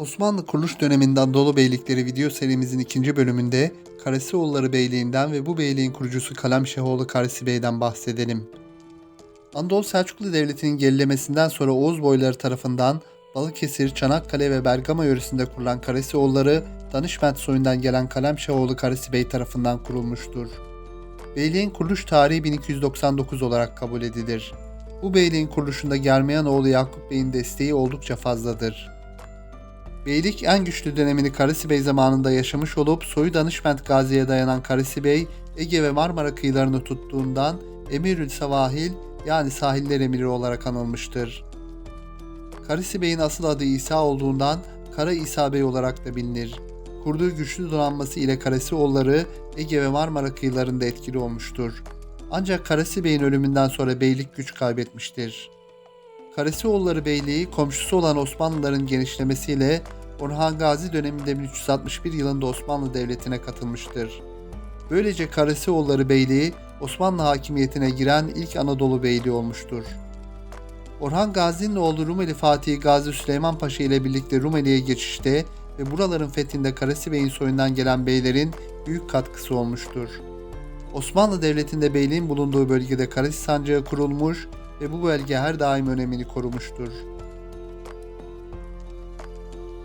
Osmanlı kuruluş döneminden Dolu Beylikleri video serimizin ikinci bölümünde Karasioğulları Beyliği'nden ve bu beyliğin kurucusu Kalemşahoğlu Karasi Bey'den bahsedelim. Anadolu Selçuklu Devleti'nin gerilemesinden sonra Oğuz boyları tarafından Balıkesir, Çanakkale ve Bergama yöresinde kurulan Karasioğulları, Danışment soyundan gelen Kalemşahoğlu Karasi Bey tarafından kurulmuştur. Beyliğin kuruluş tarihi 1299 olarak kabul edilir. Bu beyliğin kuruluşunda Germiyanoğlu Yakup Bey'in desteği oldukça fazladır. Beylik en güçlü dönemini Karasi Bey zamanında yaşamış olup soyu Danışment Gazi'ye dayanan Karasi Bey, Ege ve Marmara kıyılarını tuttuğundan Emirül Savahil yani sahiller emiri olarak anılmıştır. Karasi Bey'in asıl adı İsa olduğundan Kara İsa Bey olarak da bilinir. Kurduğu güçlü donanması ile Karasioğulları Ege ve Marmara kıyılarında etkili olmuştur. Ancak Karasi Bey'in ölümünden sonra beylik güç kaybetmiştir. Karasioğulları Beyliği komşusu olan Osmanlıların genişlemesiyle Orhan Gazi döneminde 1361 yılında Osmanlı Devleti'ne katılmıştır. Böylece Karasioğulları Beyliği Osmanlı hakimiyetine giren ilk Anadolu Beyliği olmuştur. Orhan Gazi'nin oğlu Rumeli Fatih Gazi Süleyman Paşa ile birlikte Rumeli'ye geçişte ve buraların fethinde Karasi Bey'in soyundan gelen beylerin büyük katkısı olmuştur. Osmanlı Devleti'nde beyliğin bulunduğu bölgede Karasi Sancağı kurulmuş ve bu bölge her daim önemini korumuştur.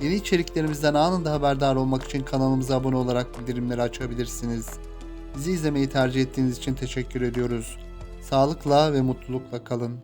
Yeni içeriklerimizden anında haberdar olmak için kanalımıza abone olarak bildirimleri açabilirsiniz. Bizi izlemeyi tercih ettiğiniz için teşekkür ediyoruz. Sağlıkla ve mutlulukla kalın.